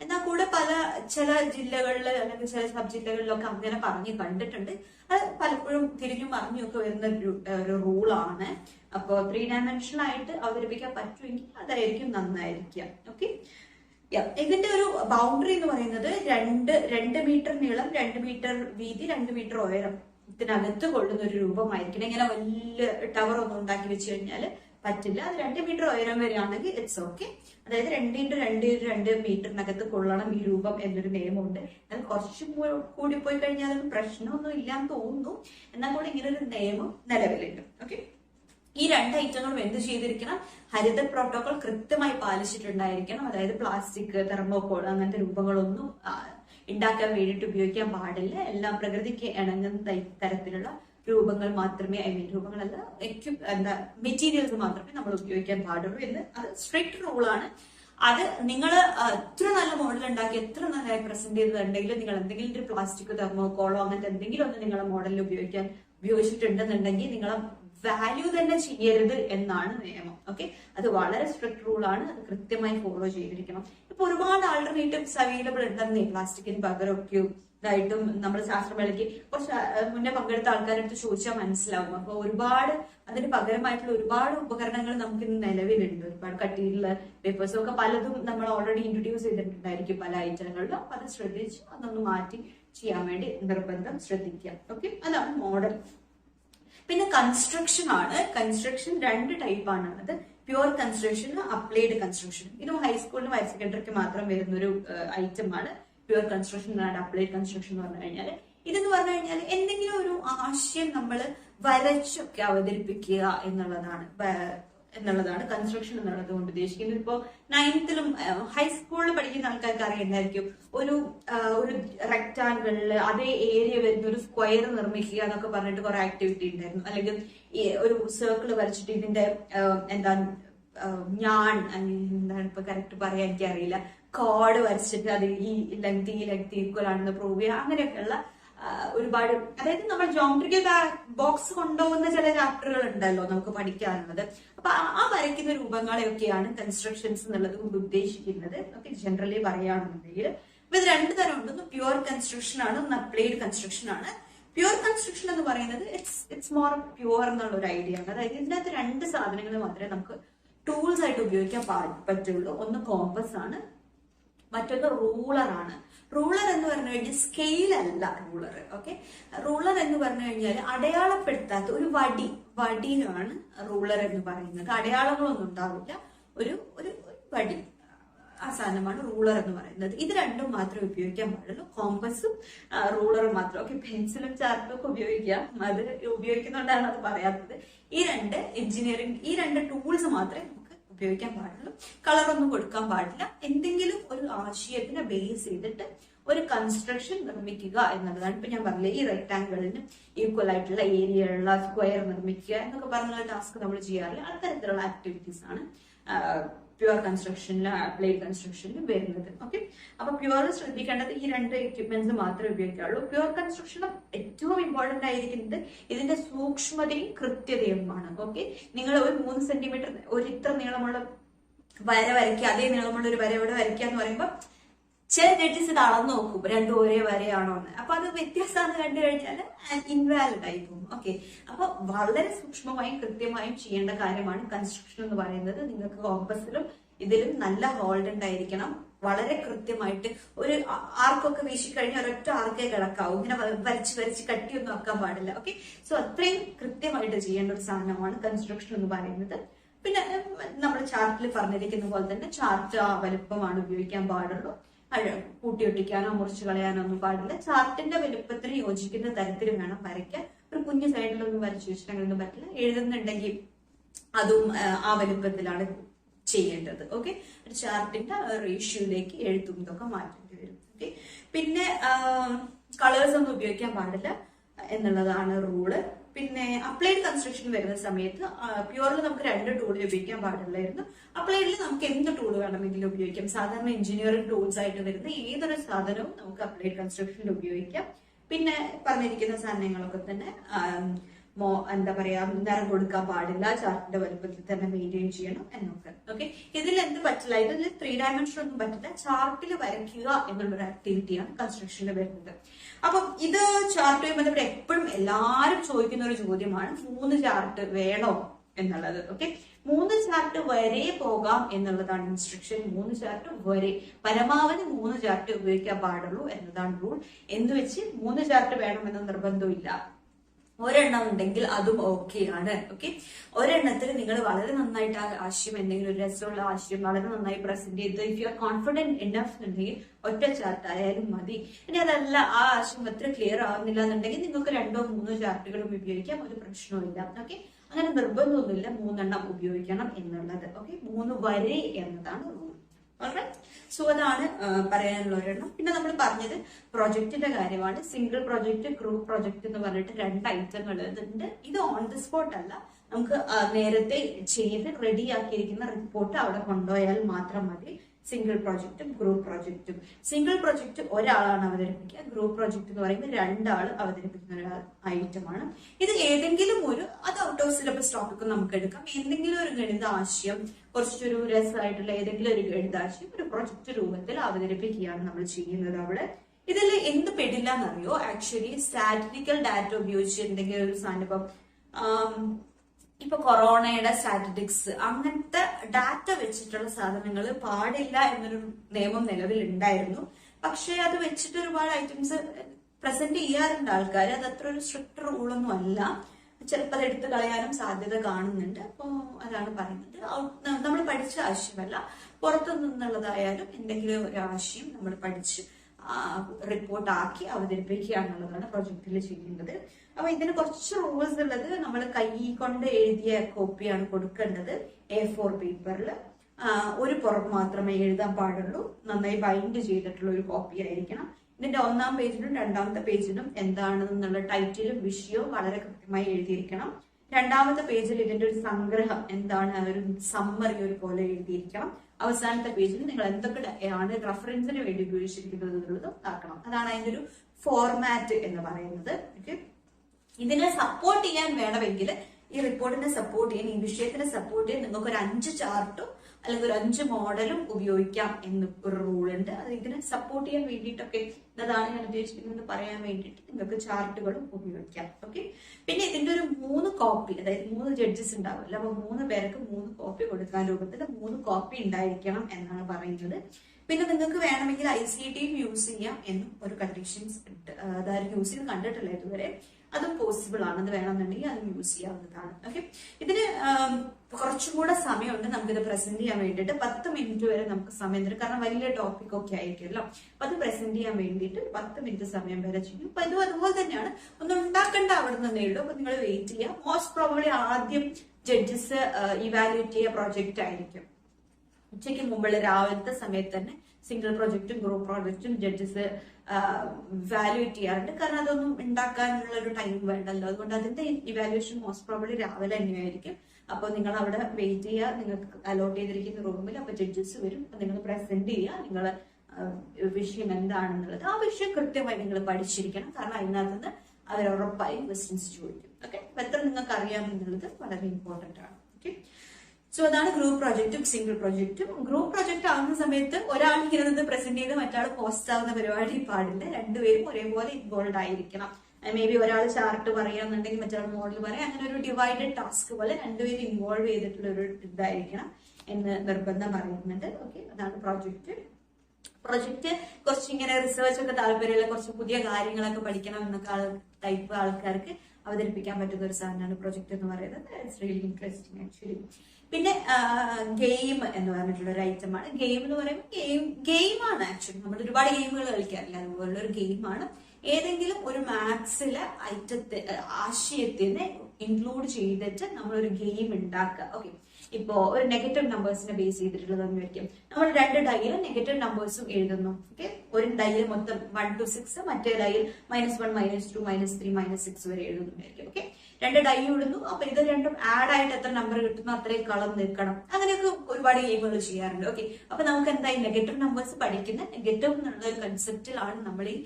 എന്നാൽ കൂടെ പല ചില ജില്ലകളിൽ അല്ലെങ്കിൽ ചില സബ് ജില്ലകളിലൊക്കെ അങ്ങനെ പറഞ്ഞു കണ്ടിട്ടുണ്ട്. അത് പലപ്പോഴും തിരിഞ്ഞു മറിഞ്ഞൊക്കെ വരുന്ന ഒരു റൂളാണ്. അപ്പോൾ ത്രീ ഡയമെൻഷണൽ ആയിട്ട് അവതരിപ്പിക്കാൻ പറ്റുമെങ്കിൽ അതായിരിക്കും നന്നായിരിക്കുക. ഓക്കെ? ഇതിന്റെ ഒരു ബൗണ്ടറി എന്ന് പറയുന്നത് രണ്ട് രണ്ട് മീറ്റർ നീളം രണ്ട് മീറ്റർ വീതി രണ്ട് മീറ്റർ ഉയരം. ഇതിനകത്ത് കൊള്ളുന്ന ഒരു രൂപമായിരിക്കണം. ഇങ്ങനെ വലിയ ടവർ ഒന്നും ഉണ്ടാക്കി വെച്ച് കഴിഞ്ഞാൽ പറ്റില്ല. അത് രണ്ട് മീറ്റർ ഉയരം വരെയാണെങ്കിൽ ഇറ്റ്സ് ഓക്കെ അതായത് രണ്ട് ഇന്റു രണ്ട് ഇന്റു രണ്ട് മീറ്ററിനകത്ത് കൊള്ളണം ഈ രൂപം എന്നൊരു നിയമമുണ്ട്. എന്നാൽ കുറച്ച് കൂടി പോയി കഴിഞ്ഞാൽ അത് പ്രശ്നമൊന്നും ഇല്ലാന്ന് തോന്നുന്നു. എന്നാൽ കൂടെ ഇങ്ങനെ ഒരു നിയമം നിലവിലുണ്ട്. ഓക്കെ ഈ രണ്ട് ഐറ്റങ്ങളും എന്ത് ചെയ്തിരിക്കണം? ഹരിത പ്രോട്ടോകോൾ കൃത്യമായി പാലിച്ചിട്ടുണ്ടായിരിക്കണം. അതായത് പ്ലാസ്റ്റിക് തെർമോകോൾ അങ്ങനത്തെ രൂപങ്ങളൊന്നും ഉണ്ടാക്കാൻ വേണ്ടിയിട്ട് ഉപയോഗിക്കാൻ പാടില്ല. എല്ലാം പ്രകൃതിക്ക് ഇണങ്ങുന്ന തരത്തിലുള്ള രൂപങ്ങൾ മാത്രമേ ഐ മീൻ രൂപങ്ങളല്ല ഏറ്റവും എന്താ മെറ്റീരിയൽസ് മാത്രമേ നമ്മൾ ഉപയോഗിക്കാൻ പാടുള്ളൂ എന്ന് അത് സ്ട്രിക്റ്റ് റൂളാണ് അത് നിങ്ങൾ എത്ര നല്ല മോഡൽ ഉണ്ടാക്കി എത്ര നന്നായി പ്രസന്റ് ചെയ്തിട്ടുണ്ടെങ്കിൽ നിങ്ങൾ എന്തെങ്കിലും ഒരു പ്ലാസ്റ്റിക് തെർമോകോളോ അങ്ങനത്തെ എന്തെങ്കിലും ഒന്ന് നിങ്ങളുടെ മോഡലിൽ ഉപയോഗിക്കാൻ ഉപയോഗിച്ചിട്ടുണ്ടെന്നുണ്ടെങ്കിൽ നിങ്ങളെ വാല്യൂ തന്നെ ചെയ്യരുത് എന്നാണ് നിയമം. ഓക്കെ അത് വളരെ സ്ട്രിക്ട് റൂൾ ആണ്. അത് കൃത്യമായി ഫോളോ ചെയ്തിരിക്കണം. ഇപ്പൊ ഒരുപാട് ആൾട്ടർനേറ്റീവ്സ് അവൈലബിൾ ഉണ്ടെന്നേ പ്ലാസ്റ്റിക്കിന് പകരമൊക്കെ ഇതായിട്ടും നമ്മുടെ ശാസ്ത്രമേളയ്ക്ക് കുറച്ച് മുന്നേ പങ്കെടുത്ത ആൾക്കാരെടുത്ത് ചോദിച്ചാൽ മനസ്സിലാവും. അപ്പൊ ഒരുപാട് അതിന് പകരമായിട്ടുള്ള ഒരുപാട് ഉപകരണങ്ങൾ നമുക്ക് ഇന്ന് നിലവിലുണ്ട്. ഒരുപാട് കട്ടിയുള്ള പേപ്പേഴ്സും ഒക്കെ പലതും നമ്മൾ ഓൾറെഡി ഇൻട്രൊഡ്യൂസ് ചെയ്തിട്ടുണ്ടായിരിക്കും പല ഐറ്റങ്ങളിലും. അപ്പൊ അത് ശ്രദ്ധിച്ച് അതൊന്ന് മാറ്റി ചെയ്യാൻ വേണ്ടി നിർബന്ധം ശ്രദ്ധിക്കുക. ഓക്കെ അതാണ് മോഡൽ പിന്നെ കൺസ്ട്രക്ഷൻ ആണ്. കൺസ്ട്രക്ഷൻ രണ്ട് ടൈപ്പ് അത് പ്യുവർ കൺസ്ട്രക്ഷൻ അപ്ലൈഡ് കൺസ്ട്രക്ഷൻ ഇതും ഹൈസ്കൂളിലും ഹയർ സെക്കൻഡറിക്ക് മാത്രം വരുന്ന ഒരു ഐറ്റം ആണ്. Pure construction and applied construction എന്ന് പറഞ്ഞു കഴിഞ്ഞാൽ ഇതെന്ന് പറഞ്ഞു കഴിഞ്ഞാൽ എന്തെങ്കിലും ഒരു ആശയം നമ്മൾ വരച്ചൊക്കെ അവതരിപ്പിക്കുക എന്നുള്ളതാണ്. എന്നുള്ളതാണ് കൺസ്ട്രക്ഷൻ എന്നുള്ളത് കൊണ്ട് ഉദ്ദേശിക്കുന്നത്. ഇപ്പോ നയൻത്തിലും ഹൈസ്കൂളിൽ പഠിക്കുന്ന ആൾക്കാർക്ക് അറിയുന്നതായിരിക്കും. ഒരു ഒരു റെക്ടാങ്കിളിൽ അതേ ഏരിയ വരുന്ന ഒരു സ്ക്വയർ നിർമ്മിക്കുക എന്നൊക്കെ പറഞ്ഞിട്ട് കുറെ ആക്ടിവിറ്റി ഉണ്ടായിരുന്നു. അല്ലെങ്കിൽ ഒരു സർക്കിൾ വരച്ചിട്ട് ഇതിന്റെ എന്താ ഞാൻ എന്താണ് ഇപ്പൊ കറക്റ്റ് പറയാൻ എനിക്കറിയില്ല കോഡ് വരച്ചിട്ട് അത് ഈ ലെങ്ത് ഈ ലെങ്ത് ഈക്വൽ ആണെന്ന് പ്രൂവ് ചെയ്യുക. അങ്ങനെയൊക്കെയുള്ള ഒരുപാട് അതായത് നമ്മൾ ജോമെട്രിക്കൽ ബോക്സ് കൊണ്ടുപോകുന്ന ചില ചാപ്റ്ററുകൾ ഉണ്ടല്ലോ നമുക്ക് പഠിക്കാനുള്ളത്. അപ്പൊ ആ- വരയ്ക്കുന്ന രൂപങ്ങളെയൊക്കെയാണ് കൺസ്ട്രക്ഷൻസ് എന്നുള്ളത് കൊണ്ട് ഉദ്ദേശിക്കുന്നത്. ഒക്കെ ജനറലി പറയുകയാണെന്നുണ്ടെങ്കിൽ അപ്പൊ ഇത് രണ്ട് തരം ഉണ്ട്. ഒന്ന് പ്യുവർ കൺസ്ട്രക്ഷൻ ആണ് ഒന്ന് അപ്ലൈഡ് കൺസ്ട്രക്ഷൻ ആണ്. പ്യുവർ കൺസ്ട്രക്ഷൻ എന്ന് പറയുന്നത് ഇറ്റ്സ് ഇറ്റ്സ് മോർ പ്യുവർ എന്നുള്ള ഒരു ഐഡിയ ആണ്. അതായത് ഇതിനകത്ത് രണ്ട് സാധനങ്ങൾ മാത്രമേ നമുക്ക് ടൂൾസ് ആയിട്ട് ഉപയോഗിക്കാൻ പറ്റുള്ളൂ. ഒന്ന് കോമ്പസ് ആണ് മറ്റൊന്ന് റൂളർ ആണ്. റൂളർ എന്ന് പറഞ്ഞു കഴിഞ്ഞാൽ സ്കെയിൽ അല്ല റൂളർ ഓക്കെ റൂളർ എന്ന് പറഞ്ഞു കഴിഞ്ഞാൽ അടയാളപ്പെടുത്താത്ത ഒരു വടി വടിയാണ് റൂളർ എന്ന് പറയുന്നത്. അടയാളങ്ങളൊന്നും ഉണ്ടാവില്ല. ഒരു ഒരു വടി ആ സാധനമാണ് റൂളർ എന്ന് പറയുന്നത്. ഇത് രണ്ടും മാത്രമേ ഉപയോഗിക്കാൻ പാടുള്ളൂ. കോമ്പസും റൂളറും മാത്രം. ഓക്കെ പെൻസിലും ചാർട്ടും ഒക്കെ ഉപയോഗിക്കാം. അത് ഉപയോഗിക്കുന്നുണ്ടാണ് അത് പറയാത്തത്. ഈ രണ്ട് എഞ്ചിനീയറിംഗ് ഈ രണ്ട് ടൂൾസ് മാത്രമേ ഉപയോഗിക്കാൻ പാടുള്ളൂ കളറൊന്നും കൊടുക്കാൻ പാടില്ല. എന്തെങ്കിലും ഒരു ആശയത്തിനെ ബേസ് ചെയ്തിട്ട് ഒരു കൺസ്ട്രക്ഷൻ നിർമ്മിക്കുക എന്നുള്ളതാണ് ഇപ്പൊ ഞാൻ പറഞ്ഞില്ലേ ഈ റെക്ടാങ്കിളിന് ഈക്വൽ ആയിട്ടുള്ള ഏരിയ ഉള്ള സ്ക്വയർ നിർമ്മിക്കുക എന്നൊക്കെ പറഞ്ഞുള്ള ടാസ്ക് നമ്മൾ ചെയ്യാറില്ല. അത്തരത്തിലുള്ള ആക്ടിവിറ്റീസ് ആണ് പ്യുവർ കൺസ്ട്രക്ഷനിലും അപ്ലൈഡ് കൺസ്ട്രക്ഷനിലും വരുന്നത്. ഓക്കെ അപ്പൊ പ്യുവർ ശ്രദ്ധിക്കേണ്ടത് ഈ രണ്ട് എക്യുപ്മെന്റ്സ് മാത്രമേ ഉപയോഗിക്കാവുള്ളൂ പ്യുവർ കൺസ്ട്രക്ഷൻ ഏറ്റവും ഇമ്പോർട്ടന്റ് ആയിരിക്കുന്നത് ഇതിന്റെ സൂക്ഷ്മതയും കൃത്യതയുമാണ് ഓക്കെ നിങ്ങൾ ഒരു മൂന്ന് സെന്റിമീറ്റർ ഒരു ഇത്ര നീളമുള്ള വര വരയ്ക്കുക അതേ നീളമുള്ള ഒരു വര ഇവിടെ വരയ്ക്കുക എന്ന് പറയുമ്പോൾ ചില ജഡ്ജസ് ഇത് അളന്ന് നോക്കും രണ്ടും ഒരേ വരെയാണോ എന്ന്. അപ്പൊ അത് വ്യത്യാസമാണ് കണ്ടു കഴിഞ്ഞാൽ ഇൻവാലിഡ് ആയി പോകും. ഓക്കെ അപ്പൊ വളരെ സൂക്ഷ്മമായും കൃത്യമായും ചെയ്യേണ്ട കാര്യമാണ് കൺസ്ട്രക്ഷൻ എന്ന് പറയുന്നത്. നിങ്ങൾക്ക് കോമ്പസിലും ഇതിലും നല്ല ഹോൾഡ് ഉണ്ടായിരിക്കണം. വളരെ കൃത്യമായിട്ട് ഒരു ആർക്കൊക്കെ വീശി കഴിഞ്ഞാൽ ഒരൊറ്റ ആർക്കേ കിടക്കാവും. ഇങ്ങനെ വരച്ച് വരച്ച് കട്ടിയൊന്നും ആക്കാൻ പാടില്ല. ഓക്കെ സോ അത്രയും കൃത്യമായിട്ട് ചെയ്യേണ്ട ഒരു സാധനമാണ് കൺസ്ട്രക്ഷൻ എന്ന് പറയുന്നത്. പിന്നെ നമ്മൾ ചാർട്ടിൽ പറഞ്ഞിരിക്കുന്ന പോലെ തന്നെ ചാർട്ട് ആ വലുപ്പമാണ് ഉപയോഗിക്കാൻ പാടുള്ളൂ. കൂട്ടിയൊട്ടിക്കാനോ മുറിച്ച് കളയാനോ ഒന്നും പാടില്ല. ചാർട്ടിന്റെ വലുപ്പത്തിന് യോജിക്കുന്ന തരത്തിൽ വേണം വരയ്ക്കാൻ. ഒരു കുഞ്ഞു സൈഡിലൊന്നും വരച്ചു വെച്ചിട്ടുണ്ടെങ്കിൽ പറ്റില്ല. എഴുതുന്നുണ്ടെങ്കിൽ അതും ആ, ആ വലുപ്പത്തിലാണ് ചെയ്യേണ്ടത്. ഓക്കെ ഒരു ചാർട്ടിന്റെ റേഷ്യോയിലേക്ക് എഴുത്തും ഇതൊക്കെ മാറ്റേണ്ടി വരും. ഓക്കെ പിന്നെ കളേഴ്സ് ഒന്നും ഉപയോഗിക്കാൻ പാടില്ല എന്നുള്ളതാണ് റൂൾ പിന്നെ അപ്ലൈഡ് കൺസ്ട്രക്ഷൻ വരുന്ന സമയത്ത് പ്യുവർലി നമുക്ക് രണ്ട് ടൂൾ ഉപയോഗിക്കാൻ പാടില്ലായിരുന്നു അപ്ലൈഡിൽ നമുക്ക് എന്ത് ടൂൾ വേണമെങ്കിലും ഉപയോഗിക്കാം? സാധാരണ എഞ്ചിനീയറിംഗ് ടൂൾസ് ആയിട്ട് വരുന്ന ഏതൊരു സാധനവും നമുക്ക് അപ്ലൈഡ് കൺസ്ട്രക്ഷനിൽ ഉപയോഗിക്കാം. പിന്നെ പറഞ്ഞിരിക്കുന്ന സാധനങ്ങളൊക്കെ തന്നെ മോ എന്താ പറയാ നിറം കൊടുക്കാൻ പാടില്ല ചാർട്ടിന്റെ വലുപ്പത്തിൽ തന്നെ മെയിന്റെയിൻ ചെയ്യണം എന്നൊക്കെ. ഓക്കെ ഇതിൽ എന്ത് പറ്റില്ല? ഇതിൽ ത്രീ ഡയമെൻഷൻ ഒന്നും പറ്റില്ല. ചാർട്ടിൽ വരയ്ക്കുക എന്നുള്ളൊരു ആക്ടിവിറ്റിയാണ് കൺസ്ട്രക്ഷനിൽ വരുന്നത്. അപ്പം ഇത് ചാർട്ടുമായി ബന്ധപ്പെട്ട് എപ്പോഴും എല്ലാവരും ചോദിക്കുന്ന ഒരു ചോദ്യമാണ് മൂന്ന് ചാർട്ട് വേണോ എന്നുള്ളത്? ഓക്കെ മൂന്ന് ചാർട്ട് വരെ പോകാം എന്നുള്ളതാണ് ഇൻസ്ട്രക്ഷൻ മൂന്ന് ചാർട്ട് വരെ പരമാവധി മൂന്ന് ചാർട്ട് ഉപയോഗിക്കാൻ പാടുള്ളൂ എന്നതാണ് റൂൾ എന്ന് വെച്ച് മൂന്ന് ചാർട്ട് വേണമെന്ന് നിർബന്ധമില്ല ഒരെണ്ണം ഉണ്ടെങ്കിൽ അതും ഓക്കെയാണ് ഓക്കെ ഒരെണ്ണത്തിൽ നിങ്ങൾ വളരെ നന്നായിട്ട് ആ ആശയം എന്തെങ്കിലും ഒരു രസമുള്ള ആശയം വളരെ നന്നായി പ്രസന്റ് ചെയ്ത്. If you are confident enough എന്നുണ്ടെങ്കിൽ ഒറ്റ ചാർട്ട് ആയാലും മതി. ഇനി അതല്ല ആ ആശയം അത്ര ക്ലിയർ ആവുന്നില്ല എന്നുണ്ടെങ്കിൽ നിങ്ങൾക്ക് രണ്ടോ മൂന്നോ ചാർട്ടുകളും ഉപയോഗിക്കാം. ഒരു പ്രശ്നവുമില്ല. ഓക്കെ അങ്ങനെ നിർബന്ധമൊന്നുമില്ല മൂന്നെണ്ണം ഉപയോഗിക്കണം എന്നുള്ളത്. ഓക്കെ മൂന്ന് വരെ എന്നതാണ് റൂൾ സോ അതാണ് പറയാനുള്ള ഒരെണ്ണം. പിന്നെ നമ്മൾ പറഞ്ഞത് പ്രൊജക്ടിന്റെ കാര്യമാണ്. സിംഗിൾ പ്രൊജക്ട് ഗ്രൂപ്പ് പ്രൊജക്ട് എന്ന് പറഞ്ഞിട്ട് രണ്ട് ഐറ്റങ്ങൾ ഉണ്ട് ഇത് ഓൺ ദി സ്പോട്ട് അല്ല. നമുക്ക് നേരത്തെ ചെയ്ത് റെഡിയാക്കിയിരിക്കുന്ന റിപ്പോർട്ട് അവിടെ കൊണ്ടുപോയാൽ മാത്രം മതി. സിംഗിൾ പ്രോജക്റ്റും ഗ്രൂപ്പ് പ്രോജക്റ്റും സിംഗിൾ പ്രോജക്റ്റ് ഒരാളാണ് അവതരിപ്പിക്കുക. ഗ്രൂപ്പ് പ്രോജക്റ്റ് എന്ന് പറയുമ്പോൾ രണ്ടാൾ അവതരിപ്പിക്കുന്ന ഒരു ഐറ്റമാണ് ഇത് ഏതെങ്കിലും ഒരു അത് ഔട്ട് ഓഫ് സിലബസ് ടോപ്പിക്കും നമുക്ക് എടുക്കാം. എന്തെങ്കിലും ഒരു ഗണിത ആശയം കുറച്ചൊരു രസമായിട്ടുള്ള ഏതെങ്കിലും ഒരു ഗണിത ആശയം ഒരു പ്രൊജക്ട് രൂപത്തിൽ അവതരിപ്പിക്കുകയാണ് നമ്മൾ ചെയ്യുന്നത് അവിടെ. ഇതിൽ എന്ത് പെടില്ല എന്നറിയോ ആക്ച്വലി സ്റ്റാറ്റിറ്റിക്കൽ ഡാറ്റ ഉപയോഗിച്ച് എന്തെങ്കിലും ഒരു സാധനം ഇപ്പം കൊറോണയുടെ സ്റ്റാറ്റിസ്റ്റിക്സ് അങ്ങനത്തെ ഡാറ്റ വെച്ചിട്ടുള്ള സാധനങ്ങൾ പാടില്ല എന്നൊരു നിയമം നിലവിൽ ഉണ്ടായിരുന്നു പക്ഷെ അത് വെച്ചിട്ട് ഒരുപാട് ഐറ്റംസ് പ്രസന്റ് ചെയ്യാറുണ്ട് ആൾക്കാർ അത് അത്ര ഒരു സ്ട്രിക്റ്റ് റൂളൊന്നും അല്ല. ചിലപ്പോൾ അത് എടുത്തു കളയാനും സാധ്യത കാണുന്നുണ്ട്. അപ്പോൾ അതാണ് പറയുന്നത്. നമ്മൾ പഠിച്ച ആശയമല്ല. പുറത്തു നിന്നുള്ളതായാലും എന്തെങ്കിലും ഒരു ആശയം നമ്മൾ പഠിച്ച് റിപ്പോർട്ട് ആക്കി അവതരിപ്പിക്കുക എന്നുള്ളതാണ് പ്രൊജക്റ്റിൽ ചെയ്യുന്നത്. അപ്പൊ ഇതിന് കുറച്ച് റൂൾസ് ഉള്ളത്. നമ്മൾ കൈ കൊണ്ട് എഴുതിയ കോപ്പിയാണ് കൊടുക്കേണ്ടത്. എ ഫോർ പേപ്പറിൽ ഒരു പുറം മാത്രമേ എഴുതാൻ പാടുള്ളൂ. നന്നായി ബൈൻഡ് ചെയ്തിട്ടുള്ള ഒരു കോപ്പി ആയിരിക്കണം. ഇതിന്റെ ഒന്നാം പേജിലും രണ്ടാമത്തെ പേജിലും എന്താണെന്നുള്ള ടൈറ്റിലും വിഷയവും വളരെ കൃത്യമായി എഴുതിയിരിക്കണം. രണ്ടാമത്തെ പേജിൽ ഇതിന്റെ ഒരു സംഗ്രഹം എന്താണ്? ഒരു സമ്മറി ഒരു പോലെ എഴുതിയിരിക്കണം. അവസാനത്തെ പേജിൽ നിങ്ങൾ എന്തൊക്കെ ആണ് റെഫറൻസിന് വേണ്ടി ഉപയോഗിച്ചിരിക്കുന്നത് എന്നുള്ളത് ആക്കണം അതാണ് അതിന്റെ ഒരു ഫോർമാറ്റ് എന്ന് പറയുന്നത്. ഓക്കെ ഇതിനെ സപ്പോർട്ട് ചെയ്യാൻ വേണമെങ്കിൽ ഈ റിപ്പോർട്ടിനെ സപ്പോർട്ട് ചെയ്യാൻ ഈ വിഷയത്തിനെ സപ്പോർട്ട് ചെയ്യാൻ നിങ്ങൾക്ക് ഒരു അഞ്ച് ചാർട്ടും അല്ലെങ്കിൽ ഒരു അഞ്ച് മോഡലും ഉപയോഗിക്കാം എന്ന് ഒരു റൂൾ ഉണ്ട്. അത് ഇതിനെ സപ്പോർട്ട് ചെയ്യാൻ വേണ്ടിയിട്ടൊക്കെ ഇന്നതാണ് ഞാൻ ഉദ്ദേശിക്കുന്നത് പറയാൻ വേണ്ടിയിട്ട് നിങ്ങൾക്ക് ചാർട്ടുകളും ഉപയോഗിക്കാം. ഓക്കെ പിന്നെ ഇതിന്റെ ഒരു മൂന്ന് കോപ്പി അതായത് മൂന്ന് ജഡ്ജസ് ഉണ്ടാവില്ല അപ്പൊ മൂന്ന് പേർക്ക് മൂന്ന് കോപ്പി കൊടുക്കാൻ രൂപത്തിൽ മൂന്ന് കോപ്പി ഉണ്ടായിരിക്കണം എന്നാണ് പറയുന്നത്. പിന്നെ നിങ്ങൾക്ക് വേണമെങ്കിൽ ഐ സി ടിയും യൂസ് ചെയ്യാം എന്നും ഒരു കണ്ടീഷൻസ് ഉണ്ട്. അതായത് യൂസ് ചെയ്ത് കണ്ടിട്ടില്ല ഇതുവരെ. അതും പോസിബിൾ ആണ്. അത് വേണമെന്നുണ്ടെങ്കിൽ അത് യൂസ് ചെയ്യാവുന്നതാണ്. ഓക്കെ ഇതിന് കുറച്ചും കൂടെ സമയമുണ്ട് നമുക്കിത് പ്രസന്റ് ചെയ്യാൻ വേണ്ടിയിട്ട്. പത്ത് മിനിറ്റ് വരെ നമുക്ക് സമയം തരും. കാരണം വലിയ ടോപ്പിക് ഒക്കെ ആയിരിക്കുമല്ലോ. അപ്പൊ അത് പ്രസന്റ് ചെയ്യാൻ വേണ്ടിയിട്ട് പത്ത് മിനിറ്റ് സമയം വരെ ചെയ്യും. അപ്പൊ ഇതും അതുപോലെ തന്നെയാണ്. ഒന്നും ഉണ്ടാക്കേണ്ട അവിടെ നിന്നേ ഉള്ളൂ. അപ്പൊ നിങ്ങൾ വെയിറ്റ് ചെയ്യുക. മോസ്റ്റ് പ്രോബ്ലി ആദ്യം ജഡ്ജസ് ഇവാലുവേറ്റ് ചെയ്യുക പ്രോജക്റ്റ് ആയിരിക്കും. ഉച്ചയ്ക്ക് മുമ്പുള്ള രാവിലത്തെ സമയത്ത് തന്നെ സിംഗിൾ പ്രോജക്റ്റും ഗ്രൂപ്പ് പ്രോജക്റ്റും ജഡ്ജസ് വാലുവേറ്റ് ചെയ്യാറുണ്ട്. കാരണം അതൊന്നും ഉണ്ടാക്കാനുള്ള ഒരു ടൈം വേണ്ടല്ലോ. അതുകൊണ്ട് അതിന്റെ ഇവാലുവേഷൻ മോസ്റ്റ് പ്രോബ്ലി രാവിലെ തന്നെയായിരിക്കും. അപ്പോൾ നിങ്ങൾ അവിടെ വെയിറ്റ് ചെയ്യുക. നിങ്ങൾക്ക് അലോട്ട് ചെയ്തിരിക്കുന്ന റൂമിൽ അപ്പൊ ജഡ്ജസ് വരും. നിങ്ങൾ പ്രസന്റ് ചെയ്യുക. നിങ്ങൾ വിഷയം എന്താണെന്നുള്ളത് ആ വിഷയം കൃത്യമായി നിങ്ങൾ പഠിച്ചിരിക്കണം. കാരണം അതിനകത്ത് നിന്ന് അവർ ഉറപ്പായും ക്വസ്റ്റ്യൻസ് ചോദിക്കും. ഓക്കെ എത്ര നിങ്ങൾക്ക് അറിയാമെന്നുള്ളത് വളരെ ഇമ്പോർട്ടന്റ് ആണ്. ഓക്കെ സോ അതാണ് ഗ്രൂപ്പ് പ്രൊജക്റ്റും സിംഗിൾ പ്രൊജക്റ്റും ഗ്രൂപ്പ് പ്രോജക്റ്റ് ആവുന്ന സമയത്ത് ഒരാൾ ഇരുന്നത് പ്രസന്റ് ചെയ്ത് മറ്റാൾ പോസ്റ്റ് ആവുന്ന പരിപാടി പാടില്ല. രണ്ടുപേരും ഒരേപോലെ ഇൻവോൾവ് ആയിരിക്കണം. മേ ബി ഒരാൾ ചാർട്ട് പറയാന്നുണ്ടെങ്കിൽ മറ്റൊരാൾ മോഡൽ പറയാം. അങ്ങനെ ഒരു ഡിവൈഡഡ് ടാസ്ക് പോലെ രണ്ടുപേരും ഇൻവോൾവ് ചെയ്തിട്ടുള്ള ഒരു ഇതായിരിക്കണം എന്ന് നിർബന്ധം പറയുന്നുണ്ട്. ഓക്കെ അതാണ് പ്രോജക്റ്റ് പ്രൊജക്ട് കുറച്ച് ഇങ്ങനെ റിസർച്ച് ഒക്കെ താല്പര്യമുള്ള കുറച്ച് പുതിയ കാര്യങ്ങളൊക്കെ പഠിക്കണം എന്നൊക്കെ ആൾ ടൈപ്പ് ആൾക്കാർക്ക് അവതരിപ്പിക്കാൻ പറ്റുന്ന ഒരു സാധനമാണ് പ്രൊജക്ട് എന്ന് പറയുന്നത്. ഇറ്റ്സ് റിയലി ഇൻട്രസ്റ്റിംഗ് ആക്ച്വലി പിന്നെ ഗെയിം എന്ന് പറഞ്ഞിട്ടുള്ള ഒരു ഐറ്റം ആണ്. ഗെയിം എന്ന് പറയുമ്പോൾ ഗെയിം ഗെയിമാണ് ആക്ച്വലി നമ്മൾ ഒരുപാട് ഗെയിമുകൾ കളിക്കാറില്ല. അതുപോലുള്ള ഒരു ഗെയിമാണ് ഏതെങ്കിലും ഒരു മാത്സിലെ ഐറ്റത്തെ ആശയത്തിനെ ഇൻക്ലൂഡ് ചെയ്തിട്ട് നമ്മളൊരു ഗെയിം ഉണ്ടാക്കുക. ഓക്കെ ഇപ്പോ ഒരു നെഗറ്റീവ് നമ്പേഴ്സിനെ ബേസ് ചെയ്തിട്ടുള്ളതെന്ന് വിചാരിക്കും. നമ്മൾ രണ്ട് ഡൈയിൽ നെഗറ്റീവ് നമ്പേഴ്സും എഴുതുന്നു. ഓക്കെ ഒരു ഡൈയിൽ മൊത്തം വൺ ടു സിക്സ് മറ്റേ ഡൈയിൽ minus one minus two minus three minus six വരെ എഴുതുന്നുണ്ടായിരിക്കും ഓക്കെ രണ്ട് ഡൈ ഇടുന്നു. അപ്പൊ ഇത് രണ്ടും ആഡ് ആയിട്ട് എത്ര നമ്പർ കിട്ടുന്നു അത്രയും കളം നിൽക്കണം. അങ്ങനെയൊക്കെ ഒരുപാട് ഗെയിമുകൾ ചെയ്യാറുണ്ട്. ഓക്കെ അപ്പൊ നമുക്ക് എന്തായി നെഗറ്റീവ് നമ്പേഴ്സ് പഠിക്കുന്ന നെഗറ്റീവ് എന്നുള്ള ഒരു കൺസെപ്റ്റിലാണ് നമ്മൾ ഈ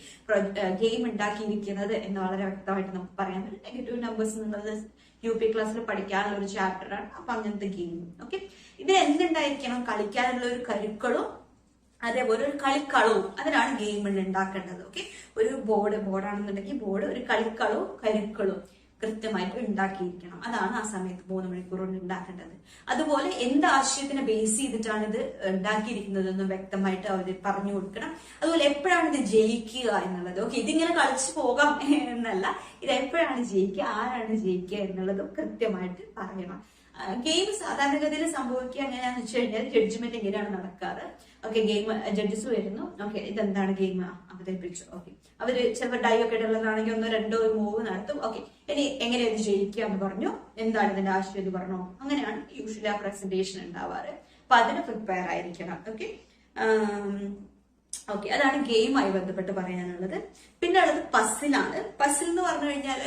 ഗെയിം ഉണ്ടാക്കിയിരിക്കുന്നത് എന്ന് വളരെ വ്യക്തമായിട്ട് നമുക്ക് പറയാൻ പറ്റും. നെഗറ്റീവ് നമ്പേഴ്സ് എന്നുള്ളത് യു പി ക്ലാസ്സിൽ പഠിക്കാനുള്ള ഒരു ചാപ്റ്ററാണ് അപ്പൊ അങ്ങനത്തെ ഗെയിം ഓക്കെ ഇതിൽ എന്തുണ്ടായിരിക്കണം? കളിക്കാനുള്ള ഒരു കരുക്കളും അതേപോലെ ഒരു കളിക്കളവും അതിനാണ് ഗെയിം ഉണ്ടാക്കേണ്ടത്. ഓക്കെ ഒരു ബോർഡ് ബോർഡാണെന്നുണ്ടെങ്കിൽ ബോർഡ് ഒരു കളിക്കളവും കരുക്കളും. കൃത്യമായിട്ട് ഉണ്ടാക്കിയിരിക്കണം. അതാണ് ആ സമയത്ത് മൂന്ന് മണിക്കൂറുകൊണ്ട് ഉണ്ടാക്കേണ്ടത്. അതുപോലെ എന്ത് ആശയത്തിനെ ബേസ് ചെയ്തിട്ടാണ് ഇത് ഉണ്ടാക്കിയിരിക്കുന്നത് എന്ന് വ്യക്തമായിട്ട് അവർ പറഞ്ഞു കൊടുക്കണം. അതുപോലെ എപ്പോഴാണ് ഇത് ജയിക്കുക എന്നുള്ളത്. ഓക്കെ ഇതിങ്ങനെ കളിച്ചു പോകാം എന്നല്ല. ഇത് എപ്പോഴാണ് ജയിക്കുക ആരാണ് ജയിക്കുക എന്നുള്ളതും കൃത്യമായിട്ട് പറയണം. ഗെയിം സാധാരണഗതിയിൽ സംഭവിക്കുക എങ്ങനെയാണെന്ന് വെച്ച് കഴിഞ്ഞാൽ ജഡ്ജ്മെന്റ് എങ്ങനെയാണ് നടക്കാറ്? ഓക്കെ ഗെയിം ജഡ്ജസ് വരുന്നു. ഓക്കെ ഇതെന്താണ് ഗെയിം അവതരിപ്പിച്ചു. ഓക്കെ അവർ ചിലപ്പോൾ ഡൈ ഒക്കെ ഇടുള്ളതാണെങ്കിൽ ഒന്നോ രണ്ടോ മൂവ് നടത്തും. ഓക്കെ ഇനി എങ്ങനെയാണ് ഇത് ജയിക്കുക എന്ന് പറഞ്ഞു. എന്താണ് ഇതിന്റെ ആശയം എന്ന് പറഞ്ഞു. അങ്ങനെയാണ് യൂഷ്വലി ആ പ്രസന്റേഷൻ ഉണ്ടാവാറ്. അപ്പൊ അതിന് പ്രിപ്പയർ ആയിരിക്കണം. ഓക്കെ ഓക്കെ അതാണ് ഗെയിമായി ബന്ധപ്പെട്ട് പറയാനുള്ളത്. പിന്നെ ഉള്ളത് പസിലാണ് പസിൽ എന്ന് പറഞ്ഞു കഴിഞ്ഞാൽ